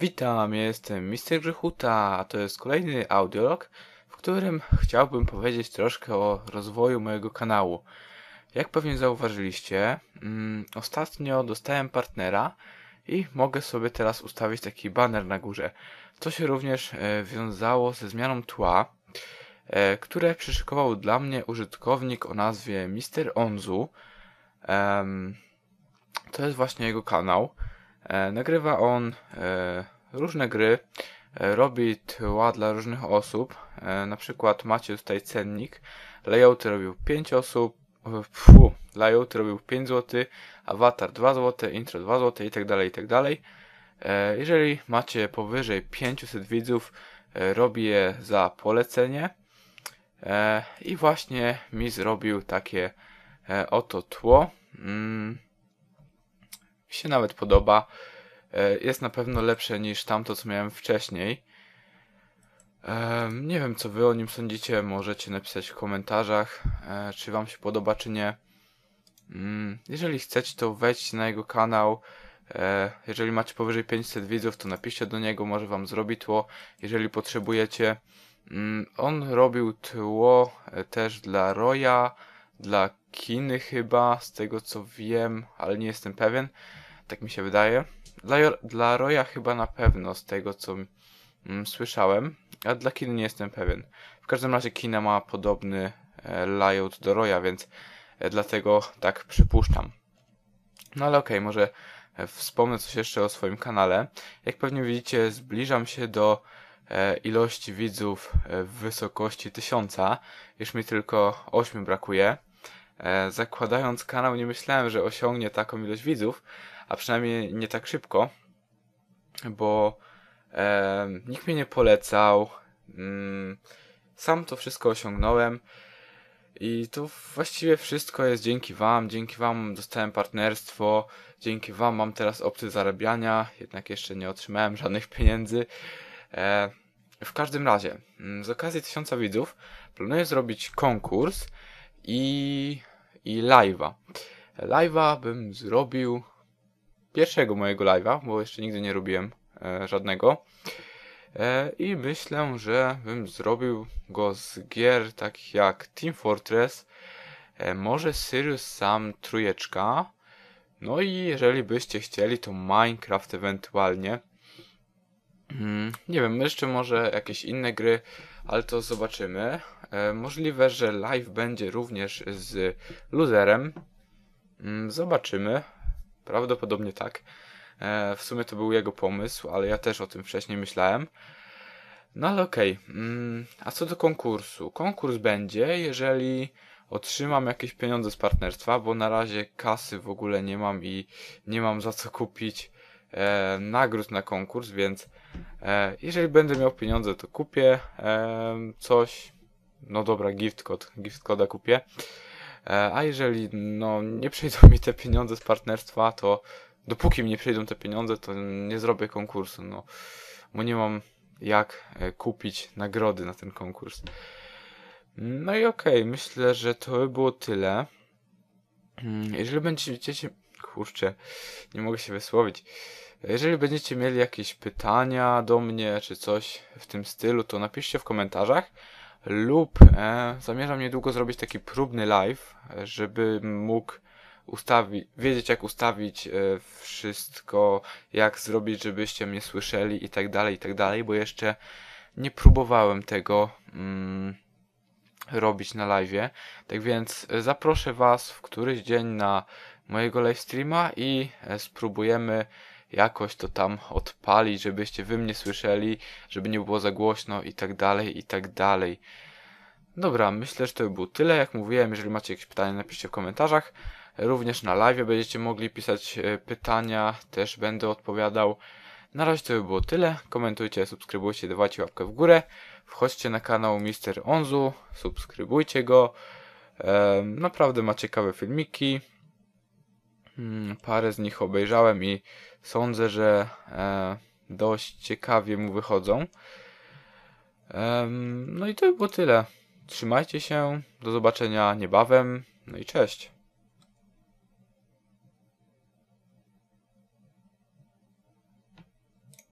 Witam, jestem Mister Grzechuta, a to jest kolejny audiolog, w którym chciałbym powiedzieć troszkę o rozwoju mojego kanału. Jak pewnie zauważyliście, mm, ostatnio dostałem partnera i mogę sobie teraz ustawić taki banner na górze. To się również e, wiązało ze zmianą tła, e, które przyszykował dla mnie użytkownik o nazwie Mister Onzu. To jest właśnie jego kanał. E, nagrywa on e, różne gry, e, robi tła dla różnych osób. Na przykład macie tutaj cennik. Layouty robił 5 osób. e, Fu, layouty robił 5 zł, awatar 2 zł, intro 2 zł i dalej, i dalej. E, jeżeli macie powyżej 500 widzów, robi je za polecenie. I właśnie mi zrobił takie oto tło. Się nawet podoba. E, Jest na pewno lepsze niż tamto, co miałem wcześniej. Em, Nie wiem, co wy o nim sądzicie. Możecie napisać w komentarzach, e, czy wam się podoba, czy nie. Mm, Jeżeli chcecie, to wejdźcie na jego kanał. E, Jeżeli macie powyżej 500 widzów, to napiszcie do niego, może wam zrobi tło, jeżeli potrzebujecie. Mm, On robił tło e, też dla Roya, dla Kiny chyba, z tego co wiem, ale nie jestem pewien. Tak mi się wydaje. Dla, dla Roya chyba na pewno, z tego co mm, słyszałem, a dla Kiny nie jestem pewien. W każdym razie Kina ma podobny e, layout do Roya, więc e, dlatego tak przypuszczam. No ale okej, może e, wspomnę coś jeszcze o swoim kanale. Jak pewnie widzicie, zbliżam się do e, ilości widzów e, w wysokości 1000. Już mi tylko 8 brakuje. E, zakładając kanał nie myślałem, że osiągnie taką ilość widzów, a przynajmniej nie tak szybko, bo e, nikt mnie nie polecał. Mm, sam to wszystko osiągnąłem. I to właściwie wszystko jest dzięki Wam. Dzięki Wam dostałem partnerstwo. Dzięki Wam mam teraz opcję zarabiania. Jednak jeszcze nie otrzymałem żadnych pieniędzy. E, w każdym razie, mm, z okazji tysiąca widzów planuję zrobić konkurs i, i live'a. Live'a bym zrobił pierwszego mojego live'a, bo jeszcze nigdy nie robiłem e, żadnego. E, I myślę, że bym zrobił go z gier takich jak Team Fortress, e, może Sirius Sam trójeczka, no i jeżeli byście chcieli, to Minecraft ewentualnie. Mm, nie wiem, jeszcze może jakieś inne gry, ale to zobaczymy. E, możliwe, że live będzie również z loserem. Mm, zobaczymy. Prawdopodobnie tak. E, w sumie to był jego pomysł, ale ja też o tym wcześniej myślałem. No ale okej. Mm, a co do konkursu? Konkurs będzie, jeżeli otrzymam jakieś pieniądze z partnerstwa, bo na razie kasy w ogóle nie mam i nie mam za co kupić e, nagród na konkurs, więc e, jeżeli będę miał pieniądze, to kupię e, coś. No dobra, gift code, gift coda kupię. E, a jeżeli no, nie przyjdą mi te pieniądze z partnerstwa, to dopóki mi nie przyjdą te pieniądze, to nie zrobię konkursu, no. Bo nie mam jak e, kupić nagrody na ten konkurs. No i okej, myślę, że to by było tyle. Mm, Jeżeli będziecie... Kurczę, nie mogę się wysłowić. Jeżeli będziecie mieli jakieś pytania do mnie, czy coś w tym stylu, to napiszcie w komentarzach. Lub e, zamierzam niedługo zrobić taki próbny live, żeby mógł ustawić, wiedzieć jak ustawić e, wszystko, jak zrobić, żebyście mnie słyszeli i tak dalej, i tak dalej, bo jeszcze nie próbowałem tego mm, robić na live. Tak więc e, zaproszę Was w któryś dzień na mojego live streama i e, spróbujemy jakoś to tam odpalić, żebyście wy mnie słyszeli, żeby nie było za głośno i tak dalej, i tak dalej. Dobra, myślę, że to by było tyle. Jak mówiłem, jeżeli macie jakieś pytania, napiszcie w komentarzach. Również na live będziecie mogli pisać e, pytania, też będę odpowiadał. Na razie to by było tyle. Komentujcie, subskrybujcie, dawajcie łapkę w górę. Wchodźcie na kanał Mister Onzu, subskrybujcie go. Em, naprawdę ma ciekawe filmiki. Mm, Parę z nich obejrzałem i sądzę, że e, dość ciekawie mu wychodzą. No i to by było tyle. Trzymajcie się, do zobaczenia niebawem, no i cześć.